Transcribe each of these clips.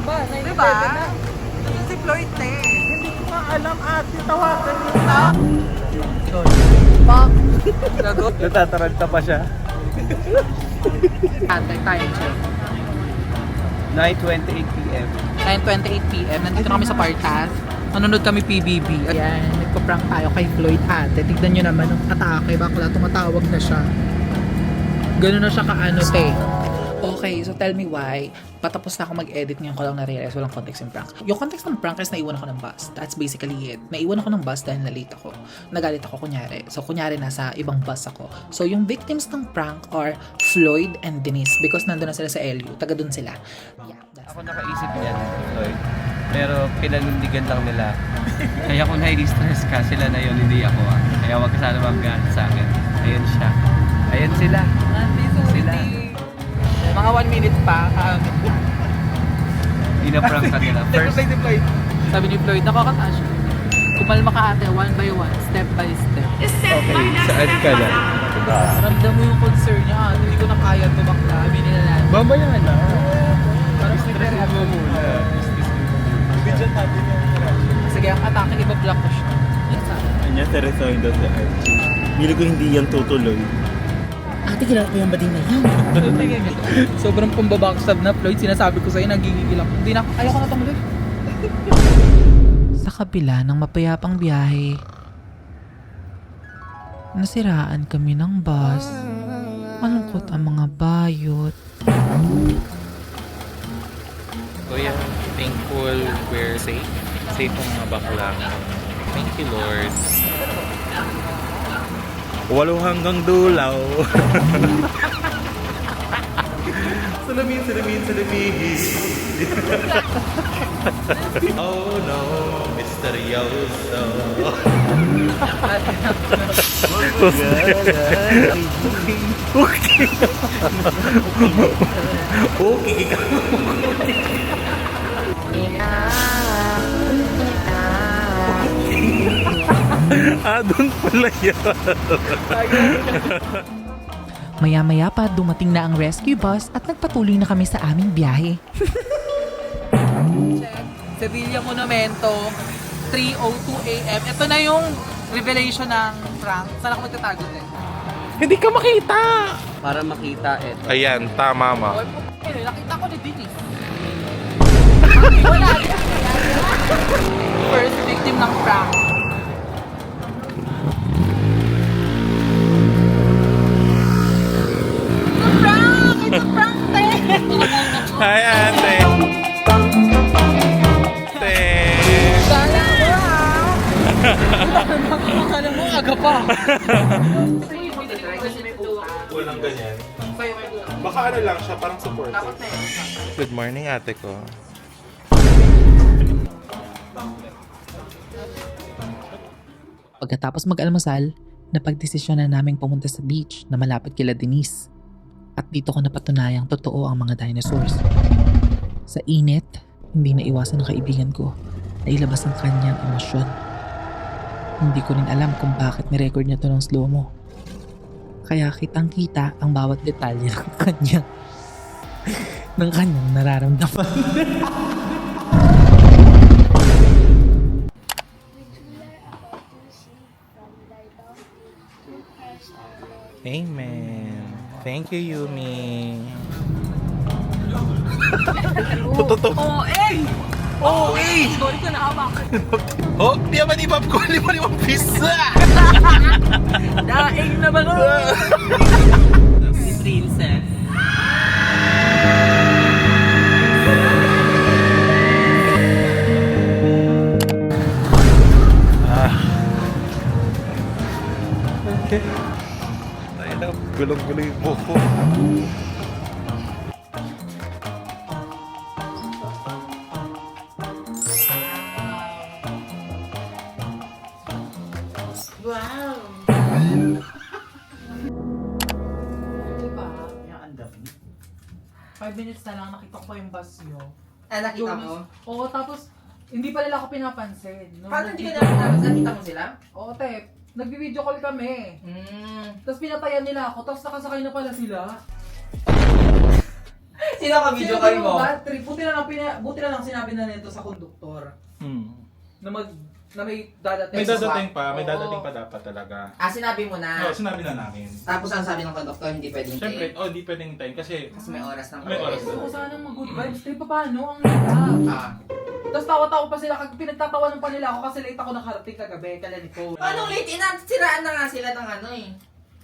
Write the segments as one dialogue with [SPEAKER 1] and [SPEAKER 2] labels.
[SPEAKER 1] ba? 97
[SPEAKER 2] Diba?
[SPEAKER 1] na.
[SPEAKER 2] Ito si Floyd na eh.
[SPEAKER 1] Hindi ko nga alam ate, tawagan mo na.
[SPEAKER 2] Fuck. Lagot.
[SPEAKER 3] Natataranta pa siya.
[SPEAKER 2] Ate, time check.
[SPEAKER 3] 9.28pm.
[SPEAKER 2] 9.28pm. Nandito na kami sa Partas. Nanonood kami PBB. Ayan, nagpa-prank tayo kay Floyd ate. Tignan nyo naman yung atake. Bakla, tumatawag na siya. Ganun na siya kaano, te. Okay, so tell me why. Patapos na ako mag-edit ngayon ko lang na-realize walang context yung prank. Yung context ng prank is naiwan ako ng bus. That's basically it. Naiwan ako ng bus dahil na-late ako. Nagalit ako kunyari. So kunyari nasa ibang bus ako. So yung victims ng prank are Floyd and Denise because nandun na sila sa LU. Taga dun sila. Yeah, that's
[SPEAKER 3] Ako nakaisip niyan, Lloyd. Pero pinanindigan lang nila. Kaya kung nai-stress ka, sila na yun, hindi ako ah. Kaya wag ka sana magalit sa akin. Ayun siya. Ayun sila. Sila.
[SPEAKER 2] Mga one minute pa. Um,
[SPEAKER 3] Inaprank ka nila. First,
[SPEAKER 2] sabi ni Floyd, nakakataas siya. Kumalma ka ate, one by one, step by step.
[SPEAKER 3] okay, saan ka na?
[SPEAKER 2] Ramdam mo yung concern niya, ate, hindi ko na kaya tumakla. Aminin na natin.
[SPEAKER 3] Mamaya na.
[SPEAKER 2] Parang
[SPEAKER 3] Stress mo muna. Bidyan natin yung
[SPEAKER 2] Sige, ang atake, iba-block ko siya. Yan sa akin.
[SPEAKER 4] Kanya seryosohin daw si Archie. Ko hindi yan tutuloy.
[SPEAKER 2] Ate, kilala ko yung bading na yan. Sobrang pambabackstab na, Floyd. Sinasabi ko sa'yo, nagigigil ako. Hindi na, ayoko na tumuloy. Sa kabila ng mapayapang biyahe, nasiraan kami ng bus. Malungkot ang mga bayot.
[SPEAKER 5] Kuya, thankful we're safe. Safe ang mga bakla. Thank you, Lord.
[SPEAKER 4] Walo hanggang dulaw.
[SPEAKER 5] Salamin, salamin, salamin. oh no, misteryoso.
[SPEAKER 4] okay ka. ah, doon pala yun.
[SPEAKER 2] Maya-maya pa dumating na ang rescue bus at nagpatuloy na kami sa aming biyahe. Sevilla Monumento, 3.02 a.m. Ito na yung revelation ng prank. Saan ako magtatago din?
[SPEAKER 1] Hindi ka makita.
[SPEAKER 3] Para makita eh.
[SPEAKER 5] Ayan, tama ma.
[SPEAKER 2] Oy, eh, nakita ko ni. Wala yan. First victim ng prank. Prank! It's a prank, te!
[SPEAKER 5] Hi, ate. Ate.
[SPEAKER 2] Sana mo ah! Akala mo, aga pa.
[SPEAKER 5] Walang ganyan. Baka ano lang siya, parang support. Good morning, ate ko.
[SPEAKER 2] Pagkatapos mag-almusal, napagdesisyon na naming pumunta sa beach na malapit kila Denise. At dito ko napatunayang totoo ang mga dinosaurs. Sa init, hindi na iwasan ng kaibigan ko na ilabas ang kanyang emosyon. Hindi ko rin alam kung bakit ni-record niya to ng slow-mo. Kaya kitang kita ang bawat detalye ng kanya ng kanyang nararamdaman.
[SPEAKER 5] Amen. Thank you, Yumi.
[SPEAKER 2] Oh, eh! Sorry ka na
[SPEAKER 5] Oh, di ba ni Bob ko lima limang pizza?
[SPEAKER 2] Daing na ba no? Princess.
[SPEAKER 5] Gulong-gulong yung buko.
[SPEAKER 2] Diba? Five minutes na lang, nakita ko yung bus nyo.
[SPEAKER 6] Ah, nakita
[SPEAKER 2] Yung-
[SPEAKER 6] mo?
[SPEAKER 2] Oo, tapos hindi pa nila ako pinapansin. Nung
[SPEAKER 6] Paano hindi ka
[SPEAKER 2] nandito-
[SPEAKER 6] nakita? Nakita mo sila?
[SPEAKER 2] Oo, te. Nagbi-video call kami.
[SPEAKER 6] Hmm.
[SPEAKER 2] Tapos pinatayan nila ako, tapos nakasakay na pala sila.
[SPEAKER 3] Kinaka-video kayo mo.
[SPEAKER 2] Bad trip. Buti na lang, pina, buti na lang sinabi na nito sa konduktor
[SPEAKER 5] Hmm.
[SPEAKER 2] na mag na may dadating.
[SPEAKER 5] May dadating pa, may dadating pa dapat talaga.
[SPEAKER 6] Ah, sinabi mo na.
[SPEAKER 5] Oo, sinabi na namin.
[SPEAKER 6] Tapos ang sabi ng konduktor, hindi pwedeng
[SPEAKER 5] Siyempre, oh, hindi pwedeng hintayin kasi
[SPEAKER 6] Kasi may oras ng
[SPEAKER 5] May oras.
[SPEAKER 2] Gusto ko sanang mag-good vibes. Trip pa paano? Ang lala.
[SPEAKER 6] Ah.
[SPEAKER 2] Tapos tawa-tawa pa sila. Kag pinagtatawanan pa nila ako kasi late ako nakarating kagabi. Kala ni Cole.
[SPEAKER 6] Paano late? Ina, siraan na nga sila ng ano eh.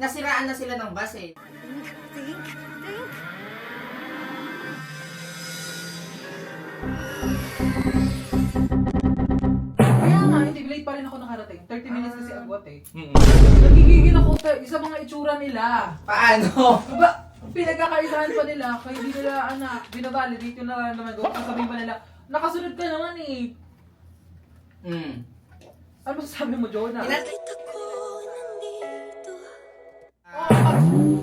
[SPEAKER 6] Nasiraan na sila ng bus eh.
[SPEAKER 2] Kaya nga, hindi late pa rin ako nakarating. 30 minutes kasi agwat eh.
[SPEAKER 5] Mm-mm.
[SPEAKER 2] Nagigigil ako sa, sa mga itsura nila.
[SPEAKER 6] Paano?
[SPEAKER 2] Diba, pinagkakaisahan pa nila, kaya hindi nila, anak, binavalidate yung nararamdaman ko. Tapos sabihin pa nila, nakasunod ka naman eh.
[SPEAKER 6] Hmm.
[SPEAKER 2] Ano masasabi mo, Jonah?
[SPEAKER 6] Ina-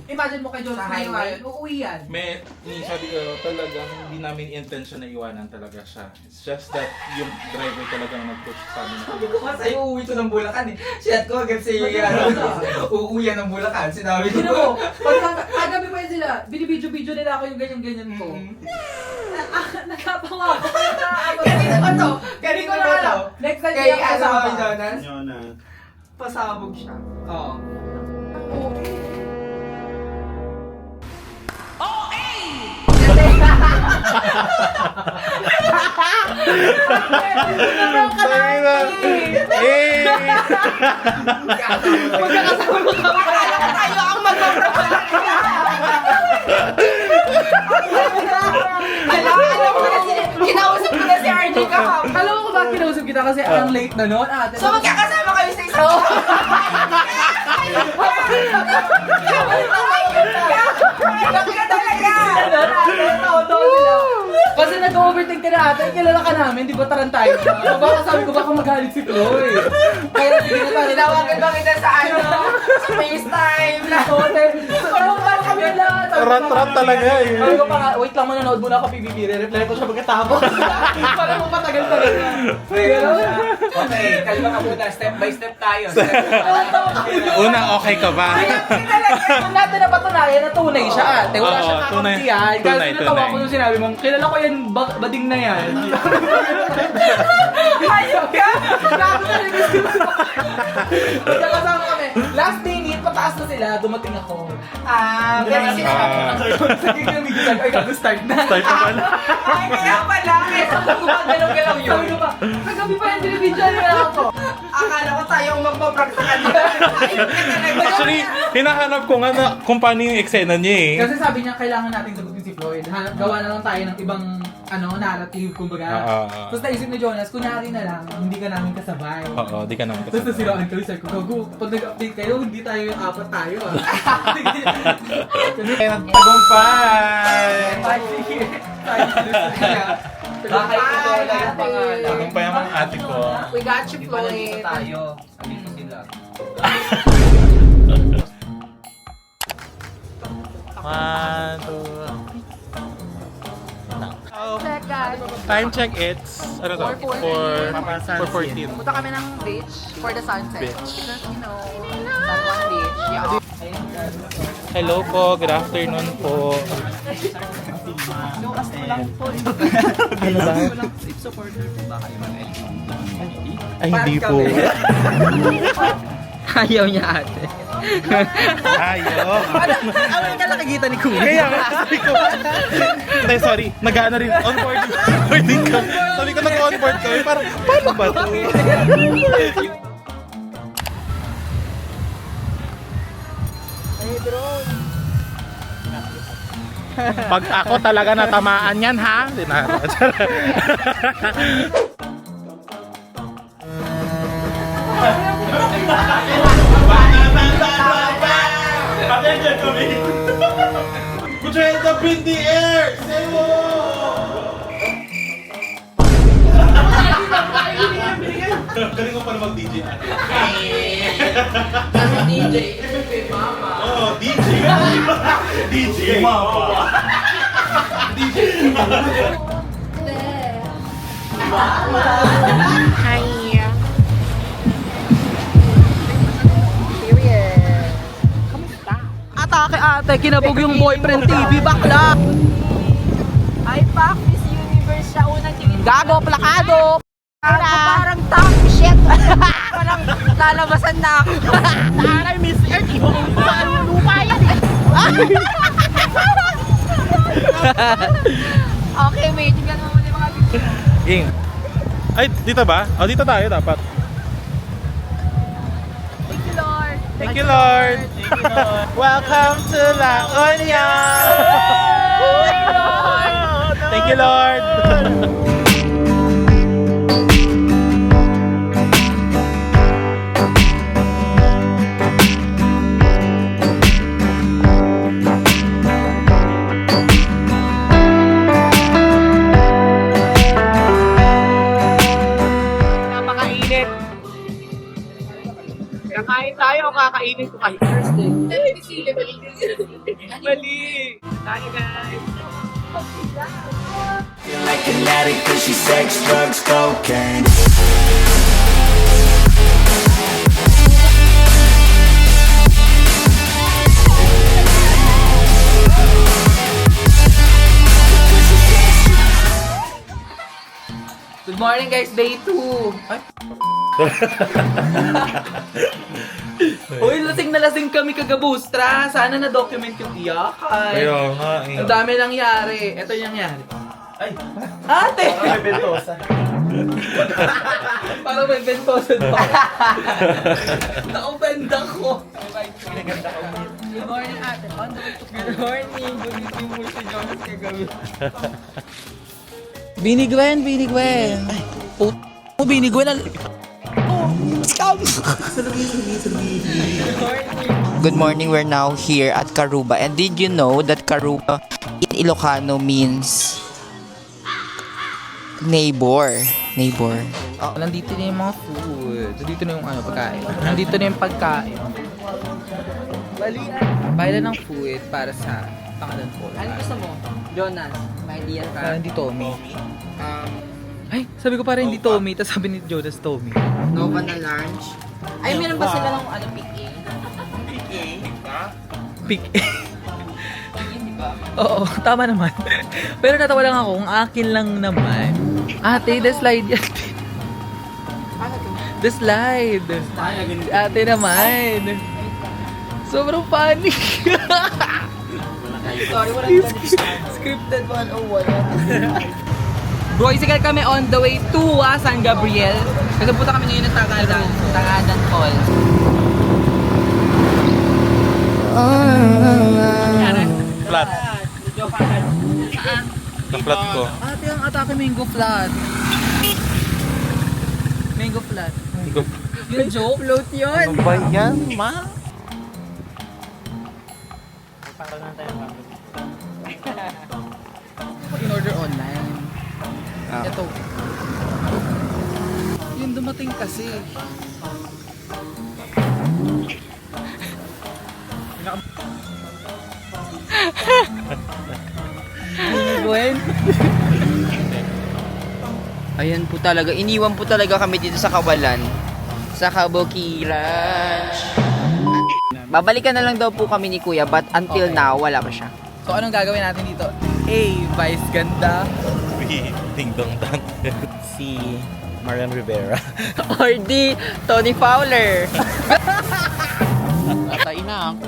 [SPEAKER 2] imagine mo kay Jonah,
[SPEAKER 6] Sa highway?
[SPEAKER 2] yun, uuwi yan.
[SPEAKER 5] May, ni sabi ko talagang hindi namin intention na iwanan talaga siya. It's just that yung driver talagang nag-push sa amin.
[SPEAKER 6] Sabi ko nga sa'yo, uuwi to ng Bulacan eh. Chat ko agad yung ano. Uuwi yan ng Bulacan. Sinabi ko.
[SPEAKER 2] Sino mo? Pagka, kagabi pa yun sila, binibidyo-bidyo nila ako yung ganyan-ganyan ko.
[SPEAKER 6] Mm.
[SPEAKER 2] Ah, Nakatawa ako.
[SPEAKER 6] Kanina ba to?
[SPEAKER 2] Hindi
[SPEAKER 6] Kanina
[SPEAKER 2] ko na
[SPEAKER 6] ba to?
[SPEAKER 2] alam. Next time
[SPEAKER 6] Kay
[SPEAKER 2] hindi ako
[SPEAKER 6] ano
[SPEAKER 2] kasama.
[SPEAKER 6] Jonas?
[SPEAKER 4] Yun na.
[SPEAKER 6] Pasabog siya. Oo.
[SPEAKER 5] Eh!
[SPEAKER 6] Magkakasama ka ko tayo ang. Alam, alam ko na si, kinausap ko na si RJ kahapon.
[SPEAKER 2] Alam mo kung bakit kinausap kita kasi ang late na noon, ate.
[SPEAKER 6] So magkakasama kayo sa isang Laki ka talaga!
[SPEAKER 2] Kasi nag-overtake ka na ate, kilala ka namin, di ba tarantayo ka? Baka sabi ko baka magalit si Chloe. Kaya hindi na tayo.
[SPEAKER 6] Tinawagan ba kita sa ano? Sa FaceTime.
[SPEAKER 2] Tulungan kami lahat.
[SPEAKER 5] Rat-rat talaga eh.
[SPEAKER 2] Sabi ko pa nga, wait lang manonood muna ako PBB, re-reply ko siya pagkatapos. Para mo patagal-tagal na.
[SPEAKER 3] Okay, kalma ka muna. Step by step tayo.
[SPEAKER 5] Una, okay ka ba?
[SPEAKER 2] Kung natin napatunayan na tunay siya ate, wala
[SPEAKER 5] Oo,
[SPEAKER 2] siyang
[SPEAKER 5] tunay.
[SPEAKER 2] kakampihan. Kasi natawa
[SPEAKER 5] tunay.
[SPEAKER 2] ko nung sinabi mo, kilala ko yan, ba- bading na yan.
[SPEAKER 6] Ayok ka!
[SPEAKER 2] Grabe na rin Magkakasama kami. Last minute, pataas na sila, dumating ako.
[SPEAKER 6] Ah, kasi sinabi
[SPEAKER 5] Ah,
[SPEAKER 2] Sige, kami ay, gago start na.
[SPEAKER 5] start na pala.
[SPEAKER 6] Ay, kaya pala. Kaya sabi ko ba, galaw-galaw yun.
[SPEAKER 2] Sabi ko pa, kagabi pa yung binibidyan nila ako.
[SPEAKER 6] Akala ko tayo ang magpaprank sa kanila.
[SPEAKER 5] Actually, hinahanap ko nga na kung paano yung eksena niya eh.
[SPEAKER 2] Kasi sabi niya, kailangan natin sagutin si Floyd. Hanap, gawa na lang tayo ng ibang ano, narrative, kumbaga.
[SPEAKER 5] Ah, ah, ah.
[SPEAKER 2] Tapos naisip ni Jonas, kunyari na lang, hindi ka namin kasabay.
[SPEAKER 5] Oo, di ka naman
[SPEAKER 2] Tapos nasiraan kami, sabi ko, gago, pag nag-update kayo, hindi tayo yung apat tayo ah.
[SPEAKER 5] Kaya nagtagumpay!
[SPEAKER 2] Ay, sige. Tayo
[SPEAKER 3] Bakit ito wala yung pangalan?
[SPEAKER 5] Tagumpay ang mga ate ko.
[SPEAKER 6] We got you,
[SPEAKER 3] Di pala dito
[SPEAKER 6] Floyd.
[SPEAKER 3] tayo. Sila.
[SPEAKER 5] One, two,
[SPEAKER 7] guys.
[SPEAKER 5] Time check, it's, ano to?
[SPEAKER 7] 4:14.
[SPEAKER 5] 4, 414.
[SPEAKER 7] Punta kami ng beach for the sunset.
[SPEAKER 5] Beach.
[SPEAKER 7] Because, you know, San Juan Beach. Yeah.
[SPEAKER 5] Hello po, good afternoon po. ano ba? Ay, hindi po.
[SPEAKER 6] Ayaw niya ate.
[SPEAKER 5] Ayaw.
[SPEAKER 6] Ano yung nakikita ni Kuya?
[SPEAKER 5] Kaya nga, sabi ko. Hindi, sorry. Nag-ano rin. On-board. On-boarding ka. Sabi ko, nag-on-board kami. Parang, paano ba to? Pag ako talaga natamaan yan, ha? Di kami! Put your hands up in the air! Say Galing ko pala mag-DJ ate.
[SPEAKER 6] DJ.
[SPEAKER 5] Oo, DJ! DJ! Mama!
[SPEAKER 2] Atake ate, kinabog yung boyfriend TV, bakla!
[SPEAKER 7] Ay, pak, Miss Universe siya. Unang tingin.
[SPEAKER 2] Gago, plakado!
[SPEAKER 7] Ako parang tang shit. parang lalabasan na ako.
[SPEAKER 2] Taray, Miss Earth! Ibang saan lupa yan eh!
[SPEAKER 7] okay, wait. Tingnan mo muna yung mga picture.
[SPEAKER 5] Game. Ay, dito ba? O, dito tayo dapat.
[SPEAKER 7] Lord.
[SPEAKER 5] Thank you, Lord. Welcome to La Union. Thank you, Lord.
[SPEAKER 2] Ay, Thursday. Mali! Tayo guys!
[SPEAKER 8] I can let cause she's sex, drugs, cocaine
[SPEAKER 2] morning guys, day 2! Ay! Uy, lasing na lasing kami kagabustra. Sana na-document yung iyakan.
[SPEAKER 5] Kaya nga eh.
[SPEAKER 2] Ang dami nangyari. Ito yung nangyari. Ay! Ate! Parang may bentosa. Parang may bentosa pa. Naubenda ko. Good morning, ate. On the way to Good morning. Good mo si Jonas kagabi. Bini Gwen, Bini Gwen. Ay, put... Oh, Bini Gwen. al-
[SPEAKER 6] Good morning, we're now here at Karuba. And did you know that Karuba in Ilocano means neighbor? Neighbor.
[SPEAKER 2] Oh, nandito na yung mga food. Nandito na yung ano, pagkain. Nandito na yung pagkain. Balian. Baila ng food para sa pangalan ko.
[SPEAKER 7] Ano gusto mo? Jonas, may idea ka?
[SPEAKER 2] Parang hindi Tommy. Ay, sabi ko parang hindi Tommy. Tapos sabi ni Jonas Tommy.
[SPEAKER 7] Nova na lunch. Ay, meron ba sila ng ano, PK?
[SPEAKER 2] Pick. Oo, tama naman. Pero natawa lang ako, kung akin lang naman. Ate, the slide yan. The slide. Ate naman. Sobrang funny.
[SPEAKER 7] Sorry, wala
[SPEAKER 2] Scripted 101. Bicycle kami on the way to ah, San Gabriel. Kasi punta kami ngayon ng Tagadan. Tagadan Falls.
[SPEAKER 5] Flat. Na-flat ko.
[SPEAKER 2] Ate, ang atake mango flat. Mango flat.
[SPEAKER 5] Mango.
[SPEAKER 2] Yung joke? Float yun.
[SPEAKER 5] Ano ba yan, ma?
[SPEAKER 6] Ah.
[SPEAKER 2] Ito. Yung dumating kasi. Gwen?
[SPEAKER 6] Ayan po talaga. Iniwan po talaga kami dito sa Kawalan. Sa Kabukiran. Babalikan na lang daw po kami ni Kuya but until
[SPEAKER 2] Okay.
[SPEAKER 6] now wala pa siya.
[SPEAKER 2] So anong gagawin natin dito? A. Vice ganda.
[SPEAKER 5] B. Ding dong dang. C. Marian Rivera.
[SPEAKER 6] Or D. Tony Fowler.
[SPEAKER 2] Atay na ako.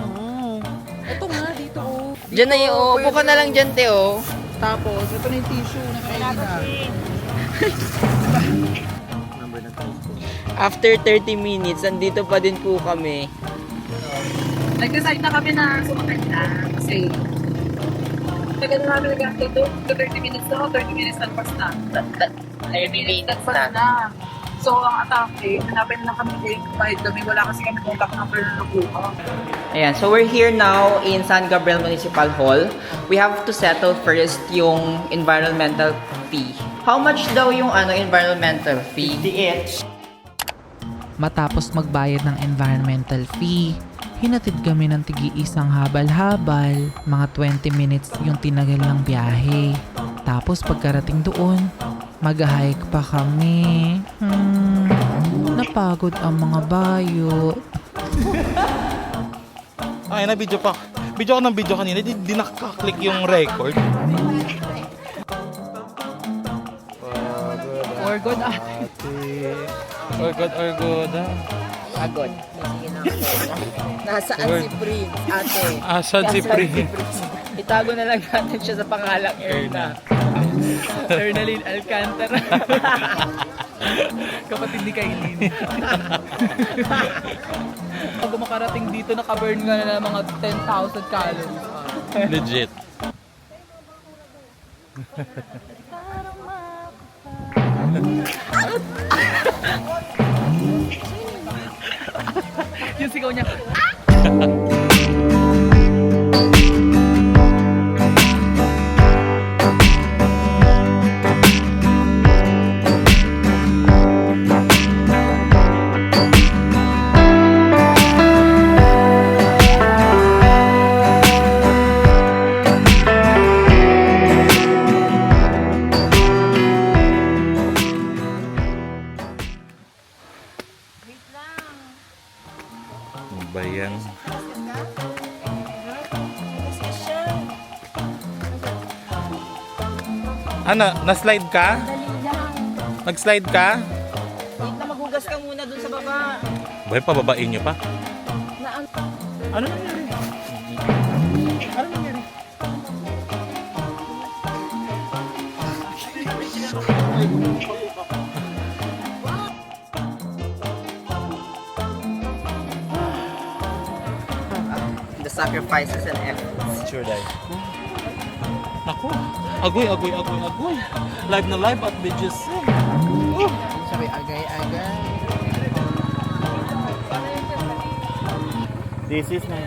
[SPEAKER 2] Ito nga dito. oh.
[SPEAKER 6] Diyan na yung, oh, upo ka na lang dyan, te, oh.
[SPEAKER 2] Tapos, ito na yung tissue. Nakain na.
[SPEAKER 6] After 30 minutes, andito pa din po kami.
[SPEAKER 7] Nag-decide na kami na sumakit na kasi tagal na namin nag-antay doon. 30 minutes na, 30 minutes nagpas na. 30 minutes nagpas na. So, ang atake, hanapin na kami din kahit gabi wala kasi kami contact number na nakuha.
[SPEAKER 6] Ayan, so we're here now in San Gabriel Municipal Hall. We have to settle first yung environmental fee. How much daw yung ano environmental fee? each.
[SPEAKER 2] Matapos magbayad ng environmental fee, hinatid kami ng tigi-isang habal-habal, mga 20 minutes yung tinagal ng biyahe. Tapos pagkarating doon, mag-hike pa kami. Hmm, napagod ang mga bayo.
[SPEAKER 5] Ay, na video pa. Video ko ng video kanina, di, di nakaka-click yung record.
[SPEAKER 2] Orgon ate.
[SPEAKER 9] Ate. Orgod, orgod. ah.
[SPEAKER 6] Pagod. Nasaan si Prince, ate?
[SPEAKER 9] Asan si Prince?
[SPEAKER 6] Itago na lang natin siya sa pangalang Erna.
[SPEAKER 2] Ernalyn Alcantara. Kapatid ni Kailin. Pag makarating dito, nakaburn ka na ng mga 10,000 calories.
[SPEAKER 9] Legit.
[SPEAKER 2] Yung sigaw niya,
[SPEAKER 9] Ano Ano, na-slide ka? Nag-slide ka?
[SPEAKER 6] Wait na maghugas ka muna dun sa baba.
[SPEAKER 9] Boy, pababain nyo pa. Ano nangyari? Ano nangyari?
[SPEAKER 6] The sacrifices and efforts.
[SPEAKER 9] Sure die. Ako. Agoy, agoy, agoy, agoy. Live na live at BGC.
[SPEAKER 2] sabi agay-agay.
[SPEAKER 4] This is my...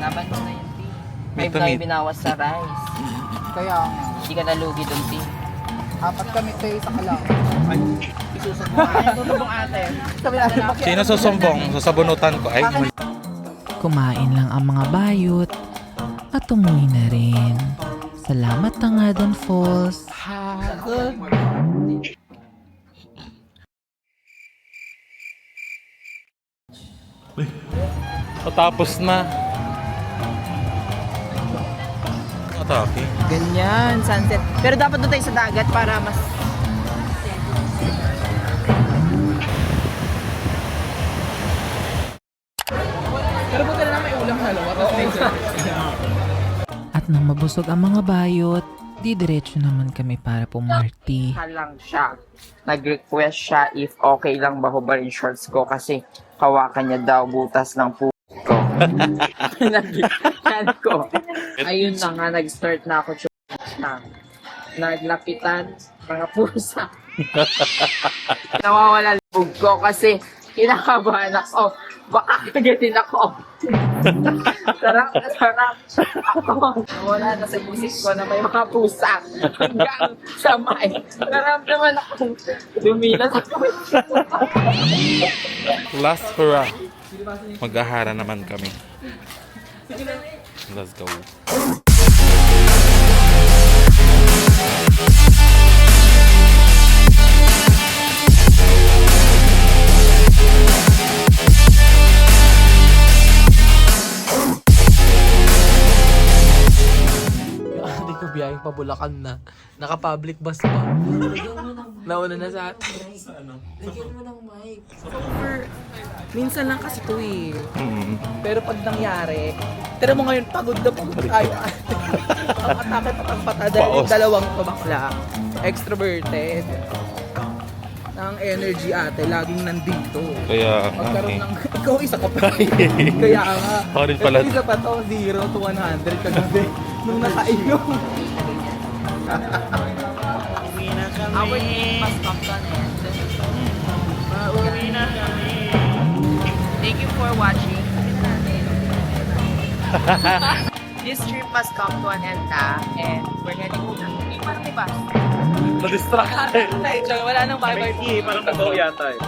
[SPEAKER 6] Laban mo na yun, T. Five
[SPEAKER 9] Ito,
[SPEAKER 6] na
[SPEAKER 9] may-
[SPEAKER 6] yung binawas sa rice.
[SPEAKER 2] Kaya
[SPEAKER 6] Hindi ka nalugi dun, T.
[SPEAKER 2] apat kami tayo sa kalang.
[SPEAKER 6] Tutubong ate.
[SPEAKER 2] Natin, bakit?
[SPEAKER 9] Sino susumbong? Sasabunutan ko. Ay,
[SPEAKER 10] Kumain lang ang mga bayot at umuwi na rin. Salamat na nga doon, Falls.
[SPEAKER 9] Patapos na. Atake.
[SPEAKER 6] Ganyan, sunset. Pero dapat doon tayo sa dagat para mas...
[SPEAKER 10] At nang mabusog ang mga bayot, di diretso naman kami para pumarty.
[SPEAKER 6] lang siya. Nag-request siya if okay lang ba hubarin shorts ko kasi hawakan niya daw butas ng pu ko. Ko. Ayun na nga, nag-start na ako siya. Naglapitan, mga pusa. Nawawala lubog ko kasi kinakabahan ako. Baka kagatin ako. sarap na sarap ako. Wala na sa isip ko na may mga pusa hanggang sa may. Naramdaman ako lumila sa
[SPEAKER 9] Last hurrah. Maghahara naman kami. Let's go.
[SPEAKER 2] Biyayang pabulakan na. Naka-public bus pa. Nauna na sa atin. Lagyan mo ng mic. Super. Minsan lang kasi to eh. Pero pag nangyari, tira mo ngayon, pagod na pagod tayo. Ang atake patang-pata dahil yung
[SPEAKER 9] Paos.
[SPEAKER 2] dalawang pabakla. Extroverted. Ang energy ate, laging nandito.
[SPEAKER 9] Kaya,
[SPEAKER 2] Magkaroon
[SPEAKER 9] eh.
[SPEAKER 2] ng... Ikaw isa ka pa. Kaya nga.
[SPEAKER 9] Ako rin pala.
[SPEAKER 2] Ito isa pa to, 0 to 100 kagabi. Nung nakainom.
[SPEAKER 6] Our name must come to an end. Thank you for watching. this trip must come to an end na and we're heading to Parang may bus.
[SPEAKER 4] Na-distract.
[SPEAKER 2] Wala nang bye-bye.
[SPEAKER 4] Parang totoo yata eh.